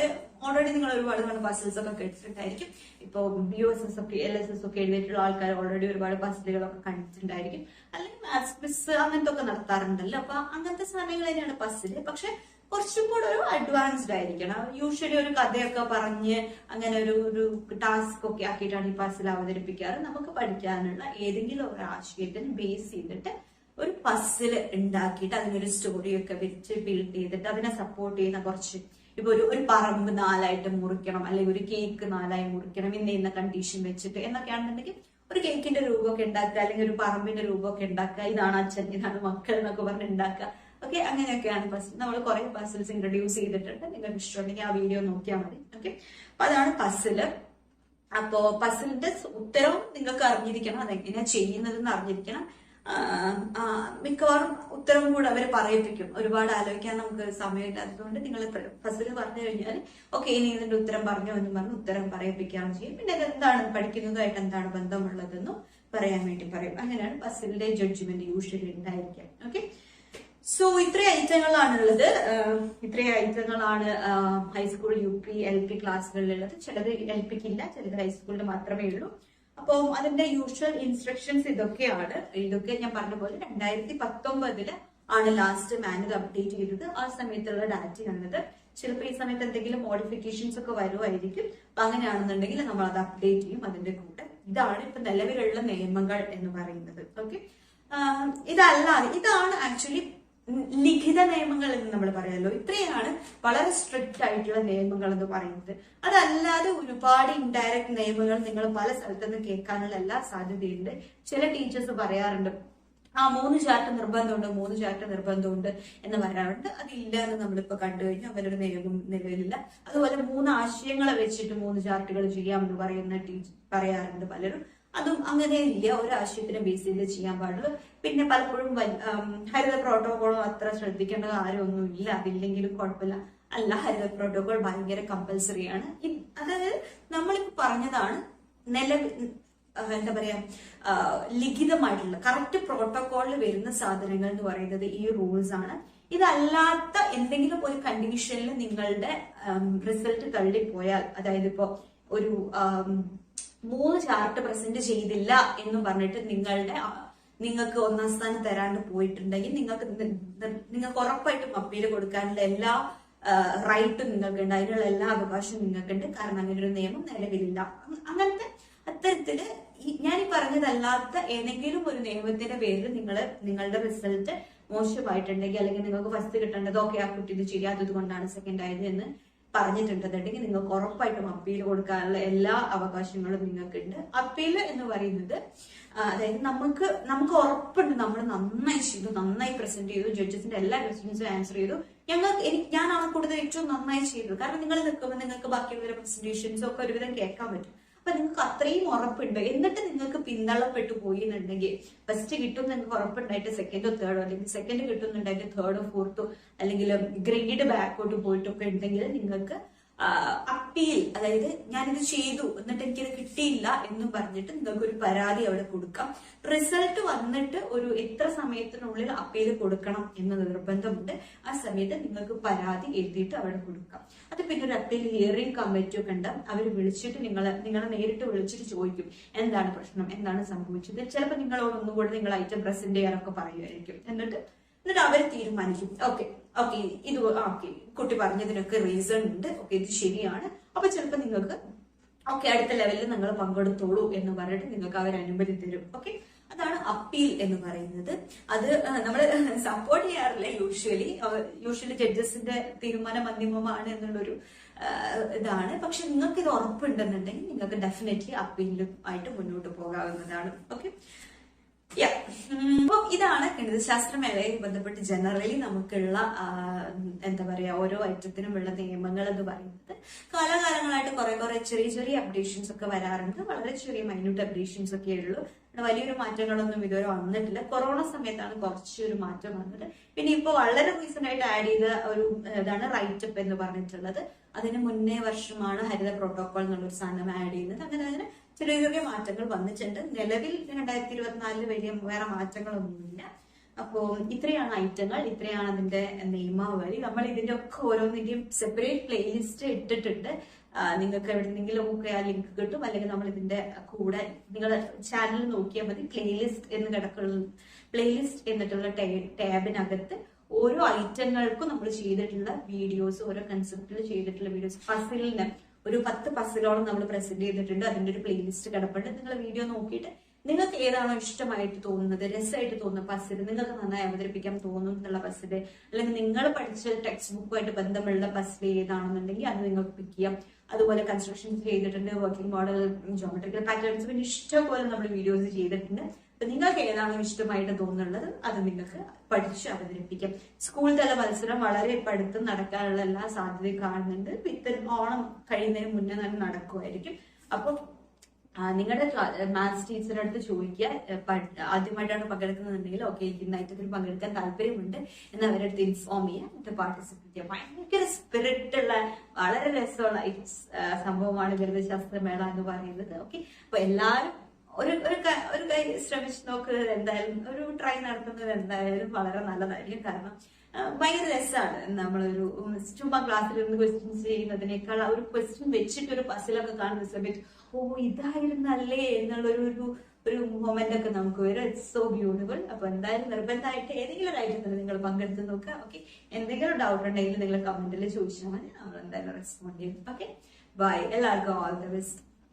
ഓൾറെഡി നിങ്ങൾ ഒരുപാട് തവണ പസിൽസ് ഒക്കെ കേട്ടിട്ടുണ്ടായിരിക്കും. ഇപ്പൊ ബി എസ് എസ് ഒക്കെ എൽ എസ് എസ് ഒക്കെ എഴുതിയിട്ടുള്ള ആൾക്കാർ ഓൾറെഡി ഒരുപാട് പസിലുകളൊക്കെ കണ്ടിട്ടുണ്ടായിരിക്കും. അല്ലെങ്കിൽ മാത്സ് ക്വിസ് അങ്ങനത്തെ ഒക്കെ നടത്താറുണ്ടല്ലോ. അപ്പൊ അങ്ങനത്തെ സാധനങ്ങൾ തന്നെയാണ് പസിൽ പക്ഷെ കുറച്ചും കൂടെ ഒരു അഡ്വാൻസ്ഡ് ആയിരിക്കണം. യൂഷ്വലി ഒരു കഥയൊക്കെ പറഞ്ഞ് അങ്ങനെ ഒരു ഒരു ടാസ്ക് ഒക്കെ ആക്കിയിട്ടാണ് ഈ പസിൽ അവതരിപ്പിക്കാറ്. നമുക്ക് പഠിക്കാനുള്ള ഏതെങ്കിലും ഒരു ആശയത്തിന് ബേസ് ചെയ്തിട്ട് ഒരു പസിൽ ഉണ്ടാക്കിയിട്ട് അതിനൊരു സ്റ്റോറിയൊക്കെ വെച്ച് ബിൽഡ് ചെയ്തിട്ട് അതിനെ സപ്പോർട്ട് ചെയ്യുന്ന കുറച്ച് ഇപ്പൊ ഒരു ഒരു പറമ്പ് നാലായിട്ട് മുറിക്കണം അല്ലെങ്കിൽ ഒരു കേക്ക് നാലായി മുറിക്കണം ഇന്ന ഇന്ന കണ്ടീഷൻ വെച്ചിട്ട് എന്നൊക്കെയാണെന്നുണ്ടെങ്കിൽ ഒരു കേക്കിന്റെ രൂപമൊക്കെ ഉണ്ടാക്കുക അല്ലെങ്കിൽ ഒരു പറമ്പിന്റെ രൂപമൊക്കെ ഉണ്ടാക്കുക. ഇതാണ് അച്ഛൻ ഇതാണ് മക്കൾ എന്നൊക്കെ പറഞ്ഞ് ഉണ്ടാക്കുക. ഓക്കെ അങ്ങനെയൊക്കെയാണ് പസിൽ നമ്മൾ കുറെ പസിൽസ് ഇൻട്രൊഡ്യൂസ് ചെയ്തിട്ടുണ്ട്. നിങ്ങൾക്ക് ഇഷ്ടമുണ്ടെങ്കിൽ ആ വീഡിയോ നോക്കിയാൽ മതി. ഓക്കെ അപ്പൊ അതാണ് പസിൽ അപ്പോ പസിലിന്റെ ഉത്തരവും നിങ്ങൾക്ക് അറിഞ്ഞിരിക്കണം. അതെങ്ങനെയാ ചെയ്യുന്നതെന്ന് അറിഞ്ഞിരിക്കണം. മിക്കവാറും ഉത്തരവും കൂടെ അവർ പറയിപ്പിക്കും. ഒരുപാട് ആലോചിക്കാൻ നമുക്ക് സമയമില്ലാത്തതുകൊണ്ട് നിങ്ങൾ ഫസിൽ പറഞ്ഞു കഴിഞ്ഞാൽ ഓക്കെ ഇനി ഇതിന്റെ ഉത്തരം പറഞ്ഞു എന്ന് പറഞ്ഞ് ഉത്തരം പറയിപ്പിക്കുകയാണ് ചെയ്യും. പിന്നെ എന്താണ് പഠിക്കുന്നതുമായിട്ട് എന്താണ് ബന്ധമുള്ളതെന്നും പറയാൻ വേണ്ടി പറയും. അങ്ങനെയാണ് ഫസിലിന്റെ ജഡ്ജ്മെന്റ് യൂഷ്വലി ഉണ്ടായിരിക്കുക. ഓക്കെ? സോ ഇത്രയും ഐറ്റങ്ങളാണുള്ളത്. ഇത്രയും ഐറ്റങ്ങളാണ് high school U P L P ക്ലാസ്സുകളിലുള്ളത് ചിലത് എൽ പിക്ക് ഇല്ല ചിലത് ഹൈസ്കൂളിൽ മാത്രമേ ഉള്ളൂ. അപ്പം അതിന്റെ യൂഷ്വൽ ഇൻസ്ട്രക്ഷൻസ് ഇതൊക്കെയാണ്. ഇതൊക്കെ ഞാൻ പറഞ്ഞ പോലെ രണ്ടായിരത്തി പത്തൊമ്പതിൽ ആണ് ലാസ്റ്റ് മാനുവൽ അപ്ഡേറ്റ് ചെയ്തത്. ആ സമയത്തുള്ള ഡാറ്റയാണിത് ചിലപ്പോൾ ഈ സമയത്ത് എന്തെങ്കിലും മോഡിഫിക്കേഷൻസ് ഒക്കെ വരുമായിരിക്കും അപ്പൊ അങ്ങനെയാണെന്നുണ്ടെങ്കിൽ നമ്മൾ അത് അപ്ഡേറ്റ് ചെയ്യും അതിന്റെ കൂടെ. ഇതാണ് ഇപ്പൊ നിലവിലുള്ള നിയമങ്ങൾ എന്ന് പറയുന്നത്. ഓക്കെ ഇതല്ലാതെ ഇതാണ് ആക്ച്വലി ലിഖിത നിയമങ്ങൾ എന്ന് നമ്മൾ പറയാമല്ലോ. ഇത്രയാണ് വളരെ സ്ട്രിക്റ്റ് ആയിട്ടുള്ള നിയമങ്ങൾ എന്ന് പറയുന്നത്. അതല്ലാതെ ഒരുപാട് ഇൻഡയറക്റ്റ് നിയമങ്ങൾ നിങ്ങൾ പല സ്ഥലത്തു നിന്ന് കേൾക്കാനുള്ള എല്ലാ സാധ്യതയുണ്ട്. ചില ടീച്ചേഴ്സ് പറയാറുണ്ട് ആ മൂന്ന് ചാർട്ട് നിർബന്ധമുണ്ട് മൂന്ന് ചാർട്ട് നിർബന്ധമുണ്ട് എന്ന് പറയാറുണ്ട്. അതില്ല എന്ന് നമ്മളിപ്പോ കണ്ടു കഴിഞ്ഞു. അവരൊരു നിയമം നിലവിലില്ല. അതുപോലെ മൂന്ന് ആശയങ്ങളെ വെച്ചിട്ട് മൂന്ന് ചാർട്ടുകൾ ചെയ്യാം എന്ന് പറയുന്ന ടീച്ചർ പറയാറുണ്ട് പലരും. അതും അങ്ങനെ ഇല്ല ഒരു ആശയത്തിനെ ബേസ് ചെയ്ത് ചെയ്യാൻ പാടുള്ളൂ. പിന്നെ പലപ്പോഴും ഹരിത പ്രോട്ടോകോളും അത്ര ശ്രദ്ധിക്കേണ്ട കാര്യമൊന്നും ഇല്ല അതില്ലെങ്കിലും കുഴപ്പമില്ല. അല്ല ഹരിത പ്രോട്ടോകോൾ ഭയങ്കര കമ്പൽസറി ആണ്. അതായത് നമ്മളിപ്പോ പറഞ്ഞതാണ് നിലവിൽ എന്താ പറയാ ലിഖിതമായിട്ടുള്ള കറക്റ്റ് പ്രോട്ടോകോളിൽ വരുന്ന സാധനങ്ങൾ എന്ന് പറയുന്നത് ഈ റൂൾസ് ആണ്. ഇതല്ലാത്ത എന്തെങ്കിലും ഒരു കണ്ടീഷനിൽ നിങ്ങളുടെ റിസൾട്ട് തള്ളിപ്പോയാൽ അതായത് ഇപ്പോ ഒരു മൂന്ന് ചാർട്ട് പ്രസന്റ് ചെയ്തില്ല എന്ന് പറഞ്ഞിട്ട് നിങ്ങളുടെ നിങ്ങൾക്ക് ഒന്നാം സ്ഥാനം തരാണ്ട് പോയിട്ടുണ്ടെങ്കിൽ നിങ്ങൾക്ക് നിങ്ങൾക്ക് ഉറപ്പായിട്ടും അപ്പീൽ കൊടുക്കാനുള്ള എല്ലാ റൈറ്റും നിങ്ങൾക്കുണ്ട്. അതിനുള്ള എല്ലാ അവകാശവും നിങ്ങൾക്കുണ്ട്. കാരണം അങ്ങനെ ഒരു നിയമം നിലവിലില്ല. അങ്ങനത്തെ അത്തരത്തിൽ ഞാൻ ഈ പറഞ്ഞതല്ലാത്ത ഏതെങ്കിലും ഒരു നിയമത്തിന്റെ പേരിൽ നിങ്ങൾ നിങ്ങളുടെ റിസൾട്ട് മോശമായിട്ടുണ്ടെങ്കിൽ അല്ലെങ്കിൽ നിങ്ങൾക്ക് ഫസ്റ്റ് കിട്ടേണ്ടത് ഓക്കെ ആ കുട്ടി ഇത് ചെയ്യാത്തത് കൊണ്ടാണ് സെക്കൻഡ് ആയത് എന്ന് പറഞ്ഞിട്ടുണ്ടെന്നുണ്ടെങ്കിൽ നിങ്ങൾക്ക് ഉറപ്പായിട്ടും അപ്പീൽ കൊടുക്കാനുള്ള എല്ലാ അവകാശങ്ങളും നിങ്ങൾക്കുണ്ട്. അപ്പീൽ എന്ന് പറയുന്നത് അതായത് നമുക്ക് നമുക്ക് ഉറപ്പുണ്ട്. നമ്മൾ നന്നായി ചെയ്തു നന്നായി പ്രസന്റ് ചെയ്തു ജഡ്ജസിന്റെ എല്ലാ ക്വസ്റ്റ്യൻസും ആൻസർ ചെയ്തു. ഞങ്ങൾക്ക് എനിക്ക് ഞാനാണ് കൂടുതൽ ഏറ്റവും നന്നായി ചെയ്തത്. കാരണം നിങ്ങൾ നിൽക്കുമ്പോൾ നിങ്ങൾക്ക് ബാക്കിയുള്ള പ്രസന്റേഷൻസും ഒക്കെ ഒരുവിധം കേൾക്കാൻ പറ്റും. അപ്പൊ നിങ്ങൾക്ക് അത്രയും ഉറപ്പുണ്ട്. എന്നിട്ട് നിങ്ങൾക്ക് പിന്തള്ളപ്പെട്ടു പോയി എന്നുണ്ടെങ്കിൽ ഫസ്റ്റ് കിട്ടും നിങ്ങൾക്ക് ഉറപ്പുണ്ടായിട്ട് സെക്കൻഡോ തേർഡോ അല്ലെങ്കിൽ സെക്കൻഡ് കിട്ടുന്നുണ്ടായിട്ട് തേർഡോ ഫോർത്തോ അല്ലെങ്കിൽ ഗ്രേഡ് ബാക്കോട്ട് പോയിട്ടൊക്കെ ഉണ്ടെങ്കിൽ നിങ്ങൾക്ക് അപ്പീൽ അതായത് ഞാനിത് ചെയ്തു എന്നിട്ട് എനിക്കത് കിട്ടിയില്ല എന്ന് പറഞ്ഞിട്ട് നിങ്ങൾക്ക് ഒരു പരാതി അവിടെ കൊടുക്കാം. റിസൾട്ട് വന്നിട്ട് ഒരു എത്ര സമയത്തിനുള്ളിൽ അപ്പീൽ കൊടുക്കണം എന്ന നിർബന്ധമുണ്ട്. ആ സമയത്ത് നിങ്ങൾക്ക് പരാതി എഴുതിയിട്ട് അവിടെ കൊടുക്കാം. അത് പിന്നെ ഒരു അപ്പീൽ ഹിയറിംഗ് കമ്മിറ്റി ഒക്കെ ഉണ്ട്. അവർ വിളിച്ചിട്ട് നിങ്ങളെ നിങ്ങളെ നേരിട്ട് വിളിച്ചിട്ട് ചോദിക്കും എന്താണ് പ്രശ്നം എന്താണ് സംഭവിച്ചത്? ചിലപ്പോൾ നിങ്ങളോട് ഒന്നുകൂടെ നിങ്ങൾ ഐറ്റം പ്രസന്റ് ചെയ്യാനൊക്കെ പറയുമായിരിക്കും. എന്നിട്ട് എന്നിട്ട് അവർ തീരുമാനിക്കും. ഓക്കെ. ഓക്കെ ഇത് ഓക്കെ കുട്ടി പറഞ്ഞതിനൊക്കെ റീസൺ ഉണ്ട്. ഓക്കെ ഇത് ശരിയാണ്. അപ്പൊ ചിലപ്പോൾ നിങ്ങൾക്ക് ഓക്കെ അടുത്ത ലെവലിൽ നിങ്ങൾ പങ്കെടുത്തോളൂ എന്ന് പറഞ്ഞിട്ട് നിങ്ങൾക്ക് അവർ അനുമതി തരും. ഓക്കെ അതാണ് അപ്പീൽ എന്ന് പറയുന്നത്. അത് നമ്മൾ സപ്പോർട്ട് ചെയ്യാറില്ല യൂഷ്വലി യൂഷ്വലി ജഡ്ജസിന്റെ തീരുമാനം അന്തിമമാണ് എന്നുള്ളൊരു ഇതാണ്. പക്ഷെ നിങ്ങൾക്ക് ഇത് ഉറപ്പുണ്ടെന്നുണ്ടെങ്കിൽ നിങ്ങൾക്ക് ഡെഫിനറ്റ്ലി അപ്പീലും ആയിട്ട് മുന്നോട്ട് പോകാവുന്നതാണ്. ഓക്കെ അപ്പം ഇതാണ് ഗണിതശാസ്ത്ര മേഖലയിൽ ബന്ധപ്പെട്ട് ജനറലി നമുക്കുള്ള എന്താ പറയാ ഓരോ ഐറ്റത്തിനും ഉള്ള നിയമങ്ങൾ എന്ന് പറയുന്നത്. കാലാകാലങ്ങളായിട്ട് കുറെ കുറെ ചെറിയ ചെറിയ അപ്ഡേഷൻസ് ഒക്കെ വരാറുണ്ട്. വളരെ ചെറിയ മൈന്യൂട്ട് അപ്ഡേഷൻസ് ഒക്കെ ഉള്ളൂ. വലിയൊരു മാറ്റങ്ങളൊന്നും ഇതുവരെ വന്നിട്ടില്ല. കൊറോണ സമയത്താണ് കുറച്ചൊരു മാറ്റം വന്നത്. പിന്നെ ഇപ്പൊ വളരെ റീസെന്റ് ആയിട്ട് ആഡ് ചെയ്ത ഒരു ഇതാണ് റൈറ്റ് അപ്പ് എന്ന് പറഞ്ഞിട്ടുള്ളത്. അതിന് മുന്നേ വർഷമാണ് ഹരിത പ്രോട്ടോകോൾ എന്നുള്ളൊരു സാധനം ആഡ് ചെയ്യുന്നത്. അങ്ങനെ അങ്ങനെ ചെറിയ ചെറിയ മാറ്റങ്ങൾ വന്നിട്ടുണ്ട്. നിലവിൽ രണ്ടായിരത്തി ഇരുപത്തിനാലിൽ വലിയ വേറെ മാറ്റങ്ങളൊന്നുമില്ല. അപ്പോ ഇത്രയാണ് ഐറ്റങ്ങൾ ഇത്രയാണ് അതിന്റെ നിയമാവലി. നമ്മൾ ഇതിന്റെ ഒക്കെ ഓരോന്നിന്റെയും സെപ്പറേറ്റ് പ്ലേലിസ്റ്റ് ഇട്ടിട്ടുണ്ട്. നിങ്ങൾക്ക് എവിടെന്നെങ്കിലും ഒക്കെ ആ ലിങ്ക് കിട്ടും. അല്ലെങ്കിൽ നമ്മൾ ഇതിന്റെ കൂടെ നിങ്ങൾ ചാനൽ നോക്കിയാൽ മതി. പ്ലേലിസ്റ്റ് എന്ന് കിടക്കുന്ന പ്ലേലിസ്റ്റ് എന്നിട്ടുള്ള ടാബിനകത്ത് ഓരോ ഐറ്റങ്ങൾക്കും നമ്മൾ ചെയ്തിട്ടുള്ള വീഡിയോസ് ഓരോ കൺസെപ്റ്റിൽ ചെയ്തിട്ടുള്ള വീഡിയോസ് പസിലിന് ഒരു പത്ത് പസിലോളം നമ്മൾ പ്രസന്റ് ചെയ്തിട്ടുണ്ട്. അതിന്റെ ഒരു പ്ലേലിസ്റ്റ് കിടപ്പുണ്ട്. നിങ്ങൾ വീഡിയോ നോക്കിയിട്ട് നിങ്ങൾക്ക് ഏതാണോ ഇഷ്ടമായിട്ട് തോന്നുന്നത് രസമായിട്ട് തോന്നുന്ന പസിൽ നിങ്ങൾക്ക് നന്നായി അവതരിപ്പിക്കാൻ തോന്നും എന്നുള്ള പസിൽ അല്ലെങ്കിൽ നിങ്ങൾ പഠിച്ച ടെക്സ്റ്റ് ബുക്കുമായിട്ട് ബന്ധമുള്ള പസിൽ ഏതാണെന്നുണ്ടെങ്കിൽ അത് നിങ്ങൾക്ക് പിക്ക് ചെയ്യാം. അതുപോലെ കൺസ്ട്രക്ഷൻ ചെയ്തിട്ടുണ്ട് വർക്കിംഗ് മോഡൽ ജോമെട്രിക്കൽ പാറ്റേൺസ് പിന്നെ ഇഷ്ടംപോലെ നമ്മൾ വീഡിയോസ് ചെയ്തിട്ടുണ്ട്. നിങ്ങൾക്ക് ഏതാണോ ഇഷ്ടമായിട്ട് തോന്നുന്നത് അത് നിങ്ങൾക്ക് പഠിച്ച് അവതരിപ്പിക്കാം. സ്കൂൾ തല മത്സരം വളരെ പഠിത്തം നടക്കാനുള്ള എല്ലാ സാധ്യതയും കാണുന്നുണ്ട്. വിത്ത് ഓണം കഴിയുന്നതിന് മുന്നേ തന്നെ നടക്കുമായിരിക്കും. അപ്പൊ നിങ്ങളുടെ മാത്സ് ടീച്ചറുടെ അടുത്ത് ചോദിക്കുക ആദ്യമായിട്ടാണ് പങ്കെടുക്കുന്നുണ്ടെങ്കിൽ ഓക്കെ ഇന്നായിട്ട് പങ്കെടുക്കാൻ താല്പര്യമുണ്ട് എന്ന് അവരുടെ അടുത്ത് ഇൻഫോം ചെയ്യുക. എന്നിട്ട് പാർട്ടിസിപ്പേറ്റ് ചെയ്യുക. ഭയങ്കര സ്പിരിറ്റ് ഉള്ള വളരെ രസമുള്ള സംഭവമാണ് ഗണിതശാസ്ത്ര മേള എന്ന് പറയുന്നത്. ഓക്കെ? അപ്പൊ എല്ലാവരും ഒരു ഒരു ഒരു കൈ ശ്രമിച്ച് നോക്കുന്നത് എന്തായാലും ഒരു ട്രൈ നടത്തുന്നത് എന്തായാലും വളരെ നല്ലതായിരിക്കും. കാരണം ഭയങ്കര രസമാണ് നമ്മളൊരു ചുമ്മാ ക്ലാസ്സിൽ ഇരുന്ന് ക്വസ്റ്റ്യൻസ് ചെയ്യുന്നതിനേക്കാൾ ഒരു ക്വസ്റ്റ്യൻ വെച്ചിട്ട് ഒരു പസിലൊക്കെ കാണുന്ന സമയത്ത് ഓ ഇതായിരുന്നല്ലേ? എന്നുള്ളൊരു ഒരു ഒരു മൊമെന്റ് ഒക്കെ നമുക്ക് വരും. ഇറ്റ്സ് സോ ബ്യൂട്ടിഫുൾ അപ്പൊ എന്തായാലും നിർബന്ധമായിട്ട് ഏതെങ്കിലും ഒരു ഐറ്റത്തിൽ നിങ്ങൾ പങ്കെടുത്ത് നോക്കുക. ഓക്കെ എന്തെങ്കിലും ഡൗട്ട് ഉണ്ടെങ്കിൽ നിങ്ങൾ കമന്റിൽ ചോദിച്ചാൽ മതി. നമ്മൾ എന്തായാലും റെസ്പോണ്ട് ചെയ്യും. ഓക്കെ ബൈ എല്ലാവർക്കും ഓൾ ദ ബെസ്റ്റ്